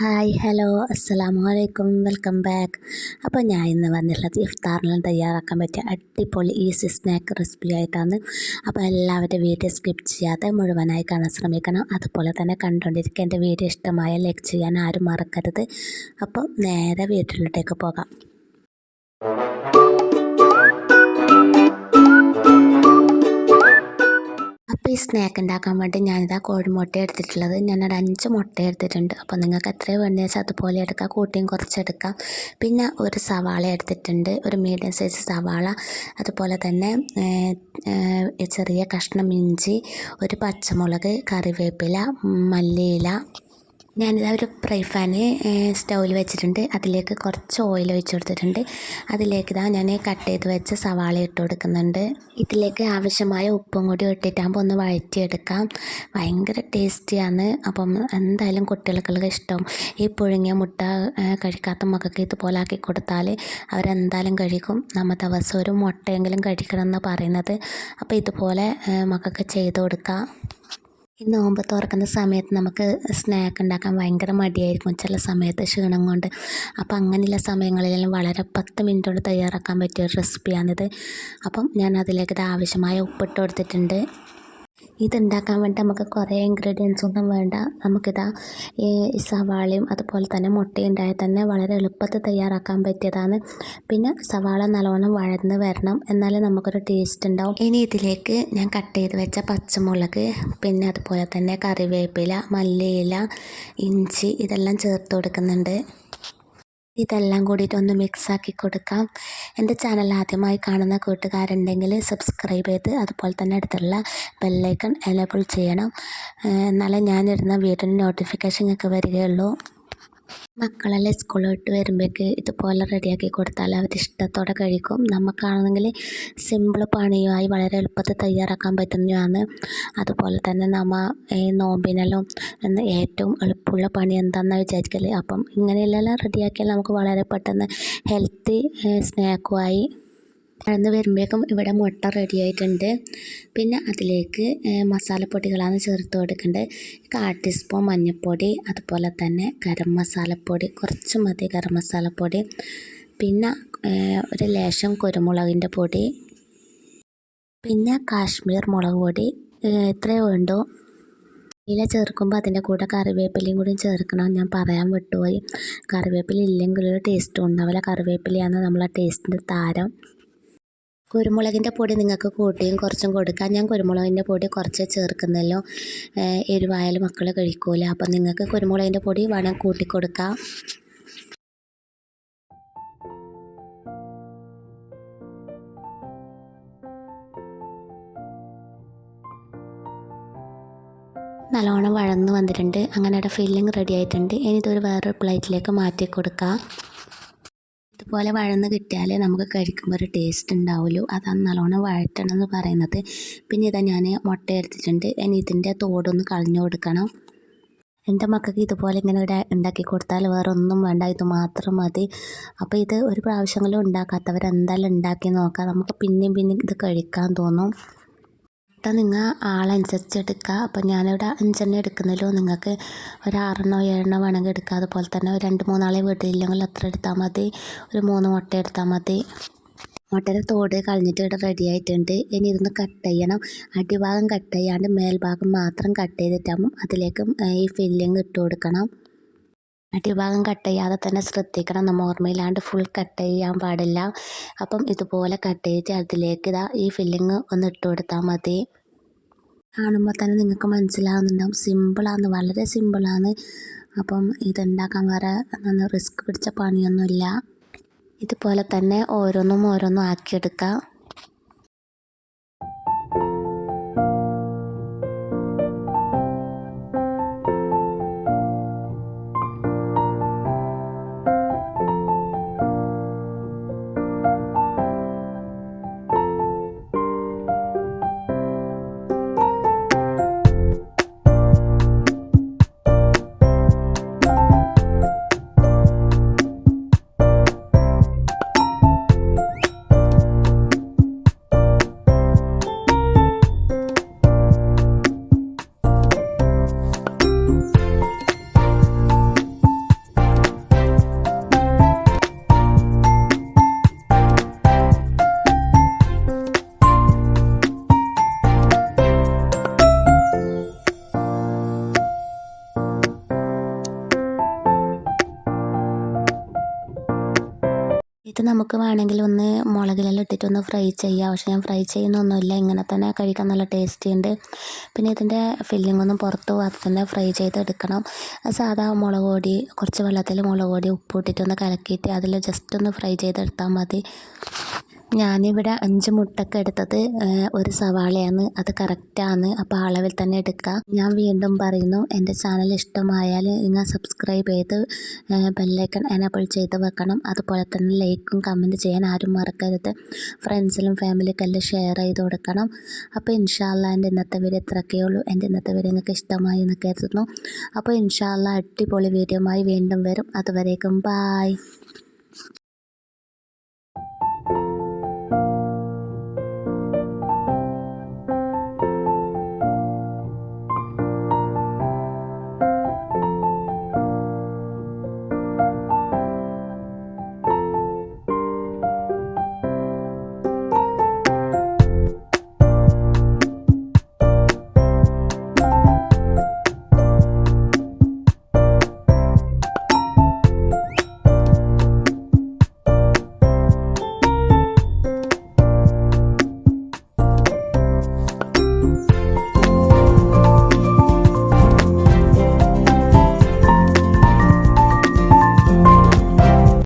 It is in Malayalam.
ഹായ് ഹലോ അസ്സലാമു അലൈക്കും വെൽക്കം ബാക്ക്. അപ്പോൾ ഞാൻ ഇന്ന് വന്നിട്ടുള്ളത് ഇഫ്താറിനെല്ലാം തയ്യാറാക്കാൻ പറ്റിയ അടിപൊളി ഈസി സ്നാക്ക് റെസിപ്പി ആയിട്ടാണ്. അപ്പോൾ എല്ലാവരുടെ വീഡിയോ സ്കിപ്പ് ചെയ്യാതെ മുഴുവനായി കാണാൻ ശ്രമിക്കണം. അതുപോലെ തന്നെ കണ്ടുകൊണ്ടിരിക്കുക. എന്റെ വീഡിയോ ഇഷ്ടമായ ലൈക്ക് ചെയ്യാൻ ആരും മറക്കരുത്. അപ്പോൾ നേരെ വീട്ടിലോട്ടേക്ക് പോകാം. അപ്പോൾ ഈ സ്നാക്ക് ഉണ്ടാക്കാൻ വേണ്ടി ഞാനിതാ കോഴിമുട്ട എടുത്തിട്ടുള്ളത്. ഞാനൊരു അഞ്ച് മുട്ട എടുത്തിട്ടുണ്ട്. അപ്പോൾ നിങ്ങൾക്ക് എത്രയും വേണ്ടി വെച്ചാൽ അതുപോലെ എടുക്കാം. കൂട്ടിയും കുറച്ചെടുക്കാം പിന്നെ ഒരു സവാള എടുത്തിട്ടുണ്ട്. ഒരു മീഡിയം സൈസ് സവാള. അതുപോലെ തന്നെ ചെറിയ കഷ്ണം ഇഞ്ചി ഒരു പച്ചമുളക് കറിവേപ്പില മല്ലിയില ഞാനിതാ ഒരു ഫ്രൈ ഫാന് സ്റ്റൗവിൽ വെച്ചിട്ടുണ്ട്. അതിലേക്ക് കുറച്ച് ഓയിൽ ഒഴിച്ച് കൊടുത്തിട്ടുണ്ട്. അതിലേക്ക് ഇതാ ഞാൻ കട്ട് ചെയ്ത് വെച്ച സവാള ഇട്ട് കൊടുക്കുന്നുണ്ട്. ഇതിലേക്ക് ആവശ്യമായ ഉപ്പും കൂടി ഇട്ടിട്ടാകുമ്പോൾ ഒന്ന് വഴറ്റിയെടുക്കാം. ഭയങ്കര ടേസ്റ്റിയാണ്. അപ്പം എന്തായാലും കുട്ടികൾക്കുള്ള ഇഷ്ടം. ഈ പുഴുങ്ങിയ മുട്ട കഴിക്കാത്ത മക്കൾക്ക് ഇതുപോലെ ആക്കി കൊടുത്താൽ അവരെന്തായാലും കഴിക്കും. നമ്മൾ ദിവസം ഒരു മുട്ടയെങ്കിലും കഴിക്കണം എന്ന് പറയുന്നത്. അപ്പോൾ ഇതുപോലെ മക്കൾക്ക് ചെയ്ത് കൊടുക്കാം. ഈ നോമ്പ് തുറക്കുന്ന സമയത്ത് നമുക്ക് സ്നാക്ക് ഉണ്ടാക്കാൻ ഭയങ്കര മടിയായിരിക്കും ചില സമയത്ത് ക്ഷീണം കൊണ്ട്. അപ്പം അങ്ങനെയുള്ള സമയങ്ങളിലെല്ലാം വളരെ പത്ത് മിനിറ്റ് കൊണ്ട് തയ്യാറാക്കാൻ പറ്റിയ ഒരു റെസിപ്പിയാണിത് അപ്പം ഞാൻ അതിലേക്ക് ആവശ്യമായ ഉപ്പിട്ട് കൊടുത്തിട്ടുണ്ട്. ഇതുണ്ടാക്കാൻ വേണ്ടി നമുക്ക് കുറേ ഇൻഗ്രീഡിയൻസ് ഒന്നും വേണ്ട. നമുക്കിതാ ഈ സവാളയും അതുപോലെ തന്നെ മുട്ടയും ഉണ്ടായാൽ തന്നെ വളരെ എളുപ്പത്തിൽ തയ്യാറാക്കാൻ പറ്റിയതാണ്. പിന്നെ സവാള നല്ലോണം വഴന്ന് വരണം. എന്നാലേ നമുക്കൊരു ടേസ്റ്റ് ഉണ്ടാവും. ഇനി ഇതിലേക്ക് ഞാൻ കട്ട് ചെയ്ത് വെച്ച പച്ചമുളക് പിന്നെ അതുപോലെ തന്നെ കറിവേപ്പില മല്ലിയില ഇഞ്ചി ഇതെല്ലാം ചേർത്ത് കൊടുക്കുന്നുണ്ട്. ഇതെല്ലാം കൂടിയിട്ട് ഒന്ന് മിക്സാക്കി കൊടുക്കാം. എന്റെ ചാനൽ ആദ്യമായി കാണുന്ന കൂട്ടുകാരുണ്ടെങ്കിൽ സബ്സ്ക്രൈബ് ചെയ്ത് അതുപോലെ തന്നെ അടുത്തുള്ള ബെല്ലൈക്കൺ എനേബിൾ ചെയ്യണം. എന്നാലേ ഞാനിടുന്ന വീഡിയോ നോട്ടിഫിക്കേഷൻ ഒക്കെ വരികയുള്ളൂ. മക്കളെല്ലാം വിട്ട് വരുമ്പോഴേക്ക് ഇതുപോലെ റെഡിയാക്കി കൊടുത്താൽ അവർ ഇഷ്ടത്തോടെ കഴിക്കും. നമുക്കാണെങ്കിൽ സിമ്പിൾ പണിയുമായി വളരെ എളുപ്പത്തിൽ തയ്യാറാക്കാൻ പറ്റുന്നതാണ്. അതുപോലെ തന്നെ നമ്മൾ ഈ നോമ്പിനെല്ലാം ഏറ്റവും എളുപ്പമുള്ള പണി എന്താണെന്ന് വിചാരിക്കൽ. അപ്പം ഇങ്ങനെയെല്ലാം റെഡിയാക്കിയാൽ നമുക്ക് വളരെ പെട്ടെന്ന് ഹെൽത്തി സ്നാക്കുമായി വഴന്ന് വരുമ്പോഴേക്കും ഇവിടെ മുട്ട റെഡി ആയിട്ടുണ്ട്. പിന്നെ അതിലേക്ക് മസാലപ്പൊടികളാണ് ചേർത്ത് കൊടുക്കേണ്ടത് കാൽ ടീസ്പൂൺ മഞ്ഞൾപ്പൊടി അതുപോലെ തന്നെ ഗരം മസാലപ്പൊടി കുറച്ച് മതി ഗരം മസാലപ്പൊടി. പിന്നെ ഒരു ലേശം കുരുമുളകിന്റെ പൊടി. പിന്നെ കാശ്മീർ മുളക് പൊടി ഇത്രയേ വേണ്ടൂ ഇല ചേർക്കുമ്പോൾ അതിന്റെ കൂടെ കറിവേപ്പിലയും കൂടി ചേർക്കണം. ഞാൻ പറയാൻ വിട്ടുപോയി. കറിവേപ്പില ഇല്ലെങ്കിൽ ഒരു ടേസ്റ്റും ഉണ്ടാവില്ല. കറിവേപ്പിലയാണ് നമ്മളെ ടേസ്റ്റിന്റെ താരം. കുരുമുളകിന്റെ പൊടി നിങ്ങൾക്ക് കൂട്ടിയും കുറച്ചും കൊടുക്കാം. ഞാൻ കുരുമുളകിന്റെ പൊടി കുറച്ച് ചേർക്കുന്നല്ലോ. എരിവായാലും മക്കൾ കഴിക്കൂല. അപ്പം നിങ്ങൾക്ക് കുരുമുളകിന്റെ പൊടി വേണം കൂട്ടിക്കൊടുക്കാം. നല്ലോണം വഴന്ന് വന്നിട്ടുണ്ട്. അങ്ങനെ ഫില്ലിങ് റെഡി ആയിട്ടുണ്ട്. ഇനി ഇതൊരു വേറൊരു പ്ലേറ്റിലേക്ക് മാറ്റി കൊടുക്കാം. ഇതുപോലെ വഴന്ന് കിട്ടിയാലേ നമുക്ക് കഴിക്കുമ്പോൾ ഒരു ടേസ്റ്റ് ഉണ്ടാവുള്ളൂ. അതാണ് നല്ലോണം വഴറ്റണം എന്ന് പറയുന്നത്. പിന്നെ ഇതാ ഞാൻ മുട്ട എടുത്തിട്ടുണ്ട് ഇനി ഇതിന്റെ തോടൊന്ന് കളഞ്ഞു കൊടുക്കണം. എന്റെ മക്കൾക്ക് ഇതുപോലെ ഇങ്ങനെ ഇവിടെ ഉണ്ടാക്കി കൊടുത്താൽ വേറെ ഒന്നും വേണ്ട. ഇത് മാത്രം മതി. അപ്പോൾ ഇത് ഒരു പ്രാവശ്യങ്ങളും ഉണ്ടാക്കാത്തവർ എന്തായാലും ഉണ്ടാക്കി നോക്കാം. നമുക്ക് പിന്നെയും പിന്നെയും ഇത് കഴിക്കാൻ തോന്നും. മുട്ട നിങ്ങൾ ആളനുസരിച്ച് എടുക്കുക അപ്പോൾ ഞാനിവിടെ അഞ്ചെണ്ണം എടുക്കുന്നല്ലോ. നിങ്ങൾക്ക് ഒരു ആറെണ്ണോ ഏഴെണ്ണോ വേണമെങ്കിൽ എടുക്കുക അതുപോലെ തന്നെ ഒരു രണ്ട് മൂന്നാളെ വീട്ടിലില്ലെങ്കിൽ അത്ര എടുത്താൽ മതി. ഒരു മൂന്ന് മുട്ട എടുത്താൽ മതി. മുട്ടയുടെ തോട് കളഞ്ഞിട്ട് ഇവിടെ റെഡി ആയിട്ടുണ്ട്. ഇനി ഇതൊന്ന് കട്ട് ചെയ്യണം. അടിഭാഗം കട്ട് ചെയ്യാണ്ട് മേൽഭാഗം മാത്രം കട്ട് ചെയ്തിട്ടാകുമ്പം അതിലേക്ക് ഈ ഫില്ലിങ് ഇട്ട് കൊടുക്കണം. അടിഭാഗം കട്ട് ചെയ്യാതെ തന്നെ ശ്രദ്ധിക്കണം. നമ്മൾ ഓർമ്മയില്ലാണ്ട് ഫുൾ കട്ട് ചെയ്യാൻ പാടില്ല. അപ്പം ഇതുപോലെ കട്ട് ചെയ്തിട്ട് അതിലേക്ക് ഇതാ ഈ ഫില്ലിങ് ഒന്ന് ഇട്ട് കൊടുത്താൽ മതി. കാണുമ്പോൾ തന്നെ നിങ്ങൾക്ക് മനസ്സിലാവുന്നുണ്ടാവും. സിമ്പിളാണ് വളരെ സിമ്പിളാണ് അപ്പം ഇതുണ്ടാക്കാൻ വേറെ റിസ്ക് പിടിച്ച പണിയൊന്നുമില്ല. ഇതുപോലെ തന്നെ ഓരോന്നും ഓരോന്നും ആക്കിയെടുക്കാം. ഇത് നമുക്ക് വേണമെങ്കിൽ ഒന്ന് മുളകിലെല്ലാം ഇട്ടിട്ടൊന്ന് ഫ്രൈ ചെയ്യാം. പക്ഷേ ഞാൻ ഫ്രൈ ചെയ്യുന്നൊന്നുമില്ല. ഇങ്ങനെ തന്നെ കഴിക്കാൻ നല്ല ടേസ്റ്റി ഉണ്ട്. പിന്നെ ഇതിന്റെ ഫില്ലിംഗ് ഒന്നും പുറത്ത് പോകാതെ തന്നെ ഫ്രൈ ചെയ്തെടുക്കണം സാധാ മുളക് പൊടി കുറച്ച് വെള്ളത്തിൽ മുളക് പൊടി ഉപ്പ് ഇട്ടിട്ടൊന്ന് കലക്കിയിട്ട് അതിൽ ജസ്റ്റ് ഒന്ന് ഫ്രൈ ചെയ്തെടുത്താൽ മതി. ഞാനിവിടെ അഞ്ച് മുട്ടക്ക എടുത്തത് ഒരു സവാളയാണ്. അത് കറക്റ്റാണ് അപ്പോൾ അളവിൽ തന്നെ എടുക്കാം. ഞാൻ വീണ്ടും പറയുന്നു എന്റെ ചാനൽ ഇഷ്ടമായാൽ നിങ്ങൾ സബ്സ്ക്രൈബ് ചെയ്ത് ബെല്ലൈക്കൺ എനേബിൾ ചെയ്ത് വെക്കണം. അതുപോലെ തന്നെ ലൈക്കും കമന്റ് ചെയ്യാൻ ആരും മറക്കരുത്. ഫ്രണ്ട്സിലും ഫാമിലിക്കെല്ലാം ഷെയർ ചെയ്ത് കൊടുക്കണം. അപ്പോൾ ഇൻഷാല്ല എന്റെ ഇന്നത്തെ വീഡിയോ ഇത്രയൊക്കെ ഉള്ളൂ. എന്റെ ഇന്നത്തെ വീഡിയോ നിങ്ങൾക്ക് ഇഷ്ടമായി എന്ന് കരുതുന്നു. അപ്പോൾ ഇൻഷാല്ല അടിപൊളി വീഡിയോയുമായി വീണ്ടും വരും. അതുവരേക്കും ബായ്